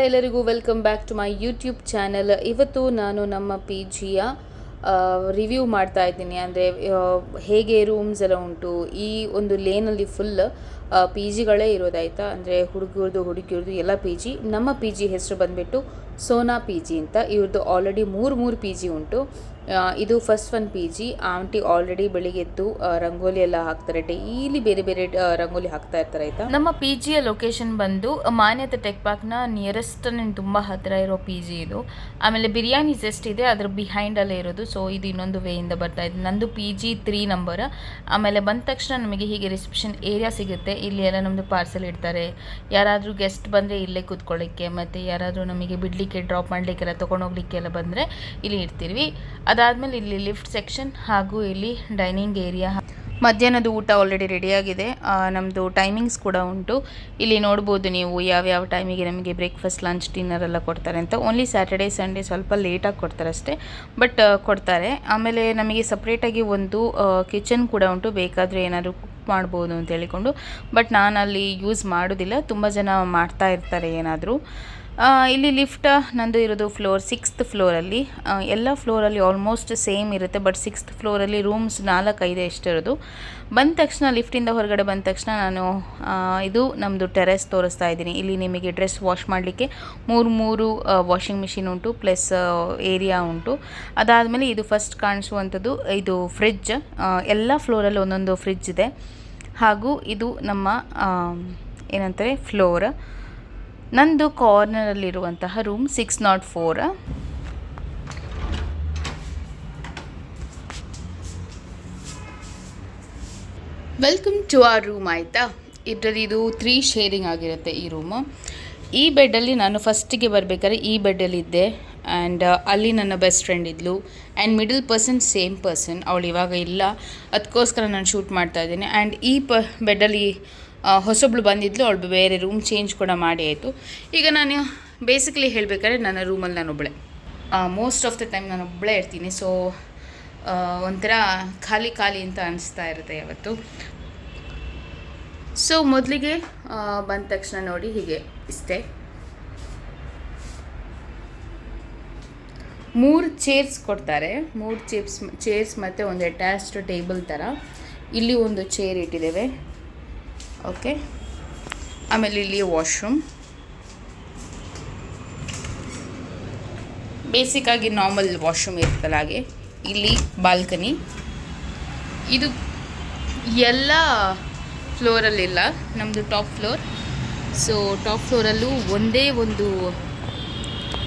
ಎಲ್ಲರಿಗೂ. Welcome back to my YouTube channel ಇವತ್ತು ನಾನು ನಮ್ಮ ಪಿ ಜಿಯ ರಿವ್ಯೂ ಮಾಡ್ತಾ ಇದ್ದೀನಿ. ಅಂದರೆ ಹೇಗೆ ರೂಮ್ಸ್ ಎಲ್ಲ ಉಂಟು, ಈ ಒಂದು ಲೇನಲ್ಲಿ ಫುಲ್ ಪಿ ಜಿಗಳೇ ಇರೋದಾಯ್ತಾ ಅಂದರೆ ಹುಡುಗರದು ಹುಡುಗಿಯರದು ಎಲ್ಲ ಪಿ ಜಿ ನಮ್ಮ ಪಿ ಜಿ ಹೆಸರು ಬಂದುಬಿಟ್ಟು ಸೋನಾ ಪಿ ಜಿ ಅಂತ. ಇವ್ರದ್ದು ಆಲ್ರೆಡಿ ಮೂರು ಮೂರು ಪಿ ಜಿ ಉಂಟು. ಇದು first one P G aunty already ಬೆಳಿಗ್ಗೆ ಎದ್ದು ರಂಗೋಲಿ ಎಲ್ಲ ಹಾಕ್ತಾರೆ. ಡೈಲಿ ಬೇರೆ ಬೇರೆ ರಂಗೋಲಿ ಹಾಕ್ತಾ ಇರ್ತಾರೆ ಆಯ್ತಾ? ನಮ್ಮ ಪಿ ಜಿಯ ಲೊಕೇಶನ್ ಬಂದು, ಮಾನ್ಯತೆ ಟೆಕ್ ಪಾರ್ಕ್ನ ನಿಯರೆಸ್ಟ್ ತುಂಬ ಹತ್ತಿರ ಇರೋ ಪಿ ಜಿ ಇದು. ಆಮೇಲೆ ಬಿರಿಯಾನಿ ಜೆಸ್ಟ್ ಇದೆ, ಅದ್ರ ಬಿಹೈಂಡಲ್ಲೇ ಇರೋದು. ಸೊ ಇದು ಇನ್ನೊಂದು ವೇಯಿಂದ ಬರ್ತಾ ಇದೆ. ನಂದು ಪಿ ಜಿ ತ್ರೀ ನಂಬರ್ ಆಮೇಲೆ ಬಂದ ತಕ್ಷಣ ನಮಗೆ ಹೀಗೆ ರಿಸೆಪ್ಷನ್ ಏರಿಯಾ ಸಿಗುತ್ತೆ. ಇಲ್ಲಿ ಎಲ್ಲ ನಮ್ಮದು ಪಾರ್ಸೆಲ್ ಇಡ್ತಾರೆ. ಯಾರಾದರೂ ಗೆಸ್ಟ್ ಬಂದರೆ ಇಲ್ಲೇ ಕೂತ್ಕೊಳ್ಳಿಕ್ಕೆ, ಮತ್ತು ಯಾರಾದರೂ ನಮಗೆ ಬಿಡಲಿಕ್ಕೆ ಡ್ರಾಪ್ ಮಾಡಲಿಕ್ಕೆಲ್ಲ ತೊಗೊಂಡೋಗ್ಲಿಕ್ಕೆಲ್ಲ ಬಂದರೆ ಇಲ್ಲಿ ಇರ್ತೀವಿ. ಅದಾದಮೇಲೆ ಇಲ್ಲಿ ಲಿಫ್ಟ್ ಸೆಕ್ಷನ್ ಹಾಗೂ ಇಲ್ಲಿ ಡೈನಿಂಗ್ ಏರಿಯಾ ಮಧ್ಯಾಹ್ನದ ಊಟ ಆಲ್ರೆಡಿ ರೆಡಿಯಾಗಿದೆ ನಮ್ಮದು ಟೈಮಿಂಗ್ಸ್ ಕೂಡ ಉಂಟು. ಇಲ್ಲಿ ನೋಡ್ಬೋದು ನೀವು ಯಾವ್ಯಾವ ಟೈಮಿಗೆ ನಮಗೆ ಬ್ರೇಕ್ಫಾಸ್ಟ್ ಲಂಚ್ ಡಿನ್ನರ್ ಎಲ್ಲ ಕೊಡ್ತಾರೆ ಅಂತ. ಓನ್ಲಿ ಸ್ಯಾಟರ್ಡೆ ಸಂಡೇ ಸ್ವಲ್ಪ ಲೇಟಾಗಿ ಕೊಡ್ತಾರೆ ಅಷ್ಟೇ ಬಟ್ ಕೊಡ್ತಾರೆ. ಆಮೇಲೆ ನಮಗೆ ಸಪ್ರೇಟಾಗಿ ಒಂದು ಕಿಚನ್ ಕೂಡ ಉಂಟು. ಬೇಕಾದರೆ ಏನಾದರೂ ಮಾಡ್ಬೋದು ಅಂತ ಹೇಳಿಕೊಂಡು ಬಟ್ ನಾನು ಅಲ್ಲಿ ಯೂಸ್ ಮಾಡೋದಿಲ್ಲ. ತುಂಬ ಜನ ಮಾಡ್ತಾ ಇರ್ತಾರೆ ಏನಾದರೂ. ಇಲ್ಲಿ ಲಿಫ್ಟ್ ನಂದು ಇರೋದು ಫ್ಲೋರ್, ಸಿಕ್ಸ್ತ್ ಫ್ಲೋರಲ್ಲಿ. ಎಲ್ಲ ಫ್ಲೋರಲ್ಲಿ ಆಲ್ಮೋಸ್ಟ್ ಸೇಮ್ ಇರುತ್ತೆ ಬಟ್ ಸಿಕ್ಸ್ತ್ ಫ್ಲೋರಲ್ಲಿ ರೂಮ್ಸ್ ನಾಲ್ಕೈದು ಎಷ್ಟಿರೋದು. ಬಂದ ತಕ್ಷಣ ಲಿಫ್ಟಿಂದ ಹೊರಗಡೆ ಬಂದ ತಕ್ಷಣ ನಾನು ಇದು ನಮ್ಮದು ಟೆರೆಸ್ ತೋರಿಸ್ತಾ ಇದ್ದೀನಿ. ಇಲ್ಲಿ ನಿಮಗೆ ಡ್ರೆಸ್ ವಾಶ್ ಮಾಡಲಿಕ್ಕೆ ಮೂರು ಮೂರು ವಾಷಿಂಗ್ ಮಿಷಿನ್ ಉಂಟು ಪ್ಲಸ್ ಏರಿಯಾ ಉಂಟು. ಅದಾದಮೇಲೆ ಇದು ಫಸ್ಟ್ ಕಾಣಿಸುವಂಥದ್ದು, ಇದು ಫ್ರಿಜ್ ಎಲ್ಲ ಫ್ಲೋರಲ್ಲಿ ಒಂದೊಂದು ಫ್ರಿಜ್ ಇದೆ. ಹಾಗೂ ಇದು ನಮ್ಮ ಏನಂತಾರೆ ಫ್ಲೋರ್ ನಂದು ಕಾರ್ನರಲ್ಲಿರುವಂತಹ room six not four welcome to our room ಆಯಿತಾ? ಇದರಲ್ಲಿ ಇದು ತ್ರೀ ಶೇರಿಂಗ್ ಆಗಿರುತ್ತೆ ಈ ರೂಮು ಈ ಬೆಡ್ಡಲ್ಲಿ ನಾನು ಫಸ್ಟಿಗೆ ಬರಬೇಕಾದ್ರೆ ಈ ಬೆಡ್ಡಲ್ಲಿದ್ದೆ ಆ್ಯಂಡ್ ಅಲ್ಲಿ ನನ್ನ ಬೆಸ್ಟ್ ಫ್ರೆಂಡ್ ಇದ್ಲು. And middle person same person ಅವಳು ಇವಾಗ ಇಲ್ಲ. ಅದಕ್ಕೋಸ್ಕರ ನಾನು ಶೂಟ್ ಮಾಡ್ತಾ ಇದ್ದೀನಿ. ಆ್ಯಂಡ್ ಈ ಪ ಬೆಡ್ಡಲ್ಲಿ ಹೊಸೊಬ್ಳು ಬಂದಿದ್ಲು, ಅವಳು ಬೇರೆ ರೂಮ್ ಚೇಂಜ್ ಕೂಡ ಮಾಡಿ ಆಯಿತು. ಈಗ ನಾನು ಬೇಸಿಕಲಿ ಹೇಳಬೇಕಾದ್ರೆ ನನ್ನ ರೂಮಲ್ಲಿ ನಾನು ಒಬ್ಬಳೆ ಮೋಸ್ಟ್ ಆಫ್ ದ ಟೈಮ್ ನಾನು ಒಬ್ಬಳೇ ಇರ್ತೀನಿ. ಸೊ ಒಂಥರ ಖಾಲಿ ಖಾಲಿ ಅಂತ ಅನಿಸ್ತಾ ಇರುತ್ತೆ ಯಾವತ್ತು. ಸೊ ಮೊದಲಿಗೆ ಬಂದ ತಕ್ಷಣ ನೋಡಿ ಹೀಗೆ ಇಷ್ಟೇ. ಮೂರು ಚೇರ್ಸ್ ಕೊಡ್ತಾರೆ. ಮೂರು ಚೇರ್ಸ್ ಚೇರ್ಸ್ ಮತ್ತು ಒಂದು ಅಟ್ಯಾಚ್ಡ್ ಟೇಬಲ್ ಥರ ಇಲ್ಲಿ ಒಂದು ಚೇರ್ ಇಟ್ಟಿದ್ದೇವೆ. ಓಕೆ. ಆಮೇಲೆ ಇಲ್ಲಿ ವಾಶ್ರೂಮ್ ಬೇಸಿಕ್ಕಾಗಿ ನಾರ್ಮಲ್ ವಾಶ್ರೂಮ್ ಇರ್ತಲ್ಲ ಹಾಗೆ. ಇಲ್ಲಿ ಬಾಲ್ಕನಿ ಇದು ಎಲ್ಲ ಫ್ಲೋರಲ್ಲಿಲ್ಲ ನಮ್ಮದು ಟಾಪ್ ಫ್ಲೋರ್ ಸೊ ಟಾಪ್ ಫ್ಲೋರಲ್ಲೂ ಒಂದೇ ಒಂದು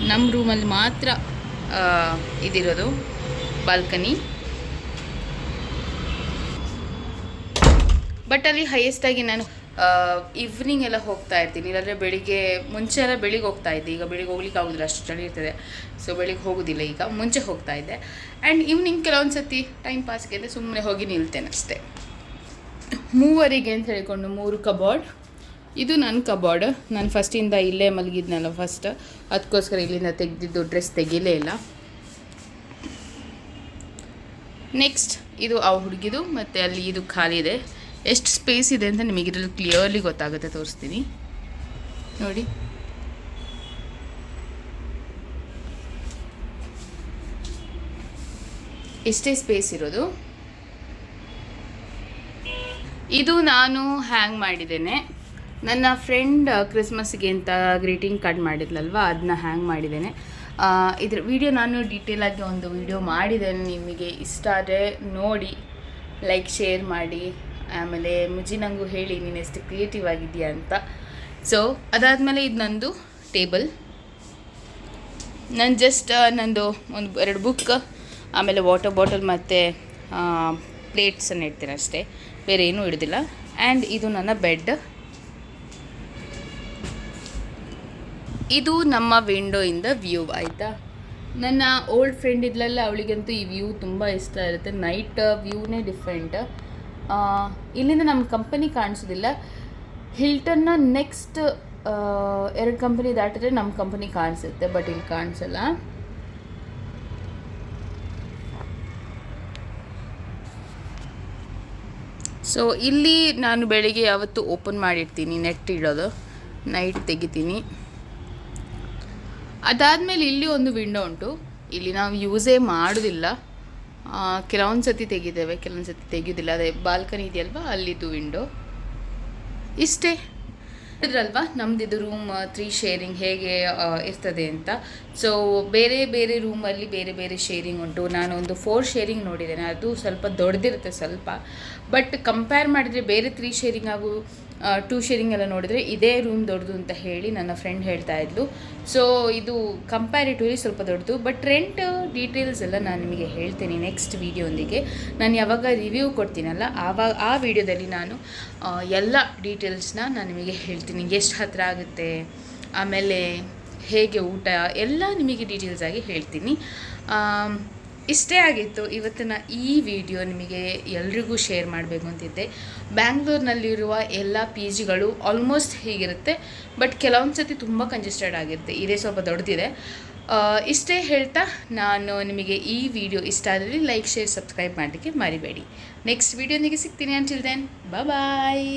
ನಮ್ಮ ರೂಮಲ್ಲಿ ಮಾತ್ರ ಇದಿರೋದು ಬಾಲ್ಕನಿ ಬಟ್ ಅಲ್ಲಿ ಹೈಯೆಸ್ಟಾಗಿ ನಾನು ಈವ್ನಿಂಗ್ ಎಲ್ಲ ಹೋಗ್ತಾ ಇರ್ತೀನಿ. ಇಲ್ಲಾಂದರೆ ಬೆಳಿಗ್ಗೆ, ಮುಂಚೆ ಎಲ್ಲ ಬೆಳಿಗ್ಗೆ ಹೋಗ್ತಾ ಇದ್ದೆ. ಈಗ ಬೆಳಿಗ್ಗೆ ಹೋಗ್ಲಿಕ್ಕೆ ಆಗೋದಿಲ್ಲ, ಅಷ್ಟು ಚಳಿ ಇರ್ತದೆ. ಸೊ ಬೆಳಿಗ್ಗೆ ಹೋಗೋದಿಲ್ಲ ಈಗ. ಮುಂಚೆ ಹೋಗ್ತಾ ಇದ್ದೆ. ಆ್ಯಂಡ್ ಈವ್ನಿಂಗ್ ಕೆಲವೊಂದು ಸತಿ ಟೈಮ್ ಪಾಸ್ಗೆ ಅಂದರೆ ಸುಮ್ಮನೆ ಹೋಗಿ ನಿಲ್ತೇನೆ ಅಷ್ಟೇ. ಮೂವರಿಗೆ ಅಂತ ಹೇಳಿಕೊಂಡು ಮೂರು ಕಬೋರ್ಡ್ ಇದು ನನ್ನ ಕಬೋರ್ಡ್ ನಾನು ಫಸ್ಟಿಂದ ಇಲ್ಲೇ ಮಲಗಿದ್ನಲ್ಲ ಫಸ್ಟ್ ಅದಕ್ಕೋಸ್ಕರ ಇಲ್ಲಿಂದ ತೆಗೆದಿದ್ದು ಡ್ರೆಸ್ ತೆಗೀಲೇ ಇಲ್ಲ. ನೆಕ್ಸ್ಟ್ ಇದು ಆ ಹುಡುಗಿದು, ಮತ್ತು ಅಲ್ಲಿ ಇದು ಖಾಲಿ ಇದೆ. ಎಷ್ಟು ಸ್ಪೇಸ್ ಇದೆ ಅಂತ ನಿಮಗೆ ಇದರಲ್ಲಿ ಕ್ಲಿಯರ್ಲಿ ಗೊತ್ತಾಗುತ್ತೆ, ತೋರಿಸ್ತೀನಿ. ನೋಡಿ. ಇಷ್ಟೇ ಸ್ಪೇಸ್ ಇರೋದು. ಇದು ನಾನು ಹ್ಯಾಂಗ್ ಮಾಡಿದ್ದೇನೆ. ನನ್ನ ಫ್ರೆಂಡ್ ಕ್ರಿಸ್ಮಸ್ಗೆ ಅಂತ ಗ್ರೀಟಿಂಗ್ ಕಾರ್ಡ್ ಮಾಡಿದ್ಲಲ್ವ ಅದನ್ನ ಹ್ಯಾಂಗ್ ಮಾಡಿದ್ದೇನೆ. ಇದ್ರ ವಿಡಿಯೋ ನಾನು ಡೀಟೇಲಾಗಿ ಒಂದು ವಿಡಿಯೋ ಮಾಡಿದ್ದೇನೆ ನಿಮಗೆ. ಇಷ್ಟ ಆದರೆ ನೋಡಿ ಲೈಕ್ ಶೇರ್ ಮಾಡಿ. ಆಮೇಲೆ ಮುಜಿ ನಂಗೂ ಹೇಳಿ, ನೀನು ಎಷ್ಟು ಕ್ರಿಯೇಟಿವ್ ಆಗಿದೆಯಾ ಅಂತ. ಸೊ ಅದಾದಮೇಲೆ ಇದು ನಂದು ಟೇಬಲ್ ನಾನು ಜಸ್ಟ್ ನಂದು ಒಂದು ಎರಡು ಬುಕ್ ಆಮೇಲೆ ವಾಟರ್ ಬಾಟಲ್ ಮತ್ತು ಪ್ಲೇಟ್ಸನ್ನು ಇಡ್ತೀನಿ ಅಷ್ಟೇ. ಬೇರೆ ಏನೂ ಇಡೋದಿಲ್ಲ. ಆ್ಯಂಡ್ ಇದು ನನ್ನ ಬೆಡ್ ಇದು ನಮ್ಮ ವಿಂಡೋಯಿಂದ ವ್ಯೂ ಆಯಿತಾ? ನನ್ನ ಓಲ್ಡ್ ಫ್ರೆಂಡ್ ಇದ್ಲಲ್ಲ, ಅವಳಿಗಂತೂ ಈ ವ್ಯೂ ತುಂಬ ಇಷ್ಟ ಇರುತ್ತೆ. ನೈಟ್ ವ್ಯೂನೇ ಡಿಫ್ರೆಂಟ್ ಇಲ್ಲಿಂದ ನಮ್ಮ ಕಂಪನಿ ಕಾಣಿಸೋದಿಲ್ಲ. ಹಿಲ್ಟನ್ನ ನೆಕ್ಸ್ಟ್ ಎರಡು ಕಂಪನಿ ದಾಟಿದ್ರೆ ನಮ್ಮ ಕಂಪನಿ ಕಾಣಿಸುತ್ತೆ ಬಟ್ ಇಲ್ಲಿ ಕಾಣಿಸಲ್ಲ. ಸೊ ಇಲ್ಲಿ ನಾನು ಬೆಳಿಗ್ಗೆ ಯಾವತ್ತು ಓಪನ್ ಮಾಡಿರ್ತೀನಿ ನೆಟ್ ಇಡೋದು ನೈಟ್ ತೆಗಿತೀನಿ. ಅದಾದಮೇಲೆ ಇಲ್ಲಿ ಒಂದು ವಿಂಡೋ ಉಂಟು. ಇಲ್ಲಿ ನಾವು ಯೂಸೇ ಮಾಡೋದಿಲ್ಲ. ಕೆಲವೊಂದು ಸತಿ ತೆಗಿದ್ದೇವೆ, ಕೆಲವೊಂದು ಸತಿ ತೆಗೆಯೋದಿಲ್ಲ. ಅದೇ ಬಾಲ್ಕನಿ ಇದೆಯಲ್ವಾ? ಅಲ್ಲಿದ್ದು ವಿಂಡೋ ಇಷ್ಟೇ. ಇದ್ರಲ್ವಾ? ನಮ್ದಿದು ರೂಮ್ ತ್ರೀ ಶೇರಿಂಗ್ ಹೇಗೆ ಇರ್ತದೆ ಅಂತ. ಸೊ ಬೇರೆ ಬೇರೆ ರೂಮಲ್ಲಿ ಬೇರೆ ಬೇರೆ ಶೇರಿಂಗ್ ಉಂಟು. ನಾನು ಒಂದು ಫೋರ್ ಶೇರಿಂಗ್ ನೋಡಿದ್ದೇನೆ. ಅದು ಸ್ವಲ್ಪ ದೊಡ್ಡದಿರುತ್ತೆ ಸ್ವಲ್ಪ. ಬಟ್ ಕಂಪೇರ್ ಮಾಡಿದರೆ ಬೇರೆ ತ್ರೀ ಶೇರಿಂಗ್ ಹಾಗೂ ಟೂ ಶೇರಿಂಗ್ ಎಲ್ಲ ನೋಡಿದರೆ ಇದೇ ರೂಮ್ ದೊಡ್ಡದು ಅಂತ ಹೇಳಿ ನನ್ನ ಫ್ರೆಂಡ್ ಹೇಳ್ತಾ ಇದ್ಲು. ಸೊ ಇದು ಕಂಪ್ಯಾರಿಟಿವ್ಲಿ ಸ್ವಲ್ಪ ದೊಡ್ಡದು ಬಟ್ ರೆಂಟ್ ಡೀಟೇಲ್ಸ್ ಎಲ್ಲ ನಾನು ನಿಮಗೆ ಹೇಳ್ತೀನಿ ನೆಕ್ಸ್ಟ್ ವೀಡಿಯೋಂದಿಗೆ ನಾನು ಯಾವಾಗ ರಿವ್ಯೂ ಕೊಡ್ತೀನಲ್ಲ, ಆವಾಗ ಆ ವಿಡಿಯೋದಲ್ಲಿ ನಾನು ಎಲ್ಲ ಡೀಟೇಲ್ಸ್ನ ನಾನು ನಿಮಗೆ ಹೇಳ್ತೀನಿ. ಎಷ್ಟು ಹತ್ತಿರ ಆಗುತ್ತೆ, ಆಮೇಲೆ ಹೇಗೆ ಊಟ, ಎಲ್ಲ ನಿಮಗೆ ಡೀಟೇಲ್ಸ್ ಆಗಿ ಹೇಳ್ತೀನಿ. ಇಷ್ಟೇ ಆಗಿತ್ತು. ಇವತ್ತಿನ ಈ ವಿಡಿಯೋ ನಿಮಗೆ ಎಲ್ರಿಗೂ ಶೇರ್ ಮಾಡಬೇಕು ಅಂತಿದ್ದೆ. ಬ್ಯಾಂಗ್ಳೂರ್ನಲ್ಲಿರುವ ಎಲ್ಲ ಪಿ ಜಿಗಳು ಆಲ್ಮೋಸ್ಟ್ ಹೀಗಿರುತ್ತೆ, ಬಟ್ ಕೆಲವೊಂದು ಸರ್ತಿ ತುಂಬ ಕಂಜೆಸ್ಟೆಡ್ ಆಗಿರುತ್ತೆ. ಇದೇ ಸ್ವಲ್ಪ ದೊಡ್ಡದಿದೆ. ಇಷ್ಟೇ ಹೇಳ್ತಾ ನಾನು ನಿಮಗೆ ಈ ವಿಡಿಯೋ ಇಷ್ಟ ಆದರೆ ಲೈಕ್, ಶೇರ್, ಸಬ್ಸ್ಕ್ರೈಬ್ ಮಾಡಲಿಕ್ಕೆ ಮರಿಬೇಡಿ. ನೆಕ್ಸ್ಟ್ ವೀಡಿಯೋನಿಗೆ ಸಿಗ್ತೀನಿ. Until then bye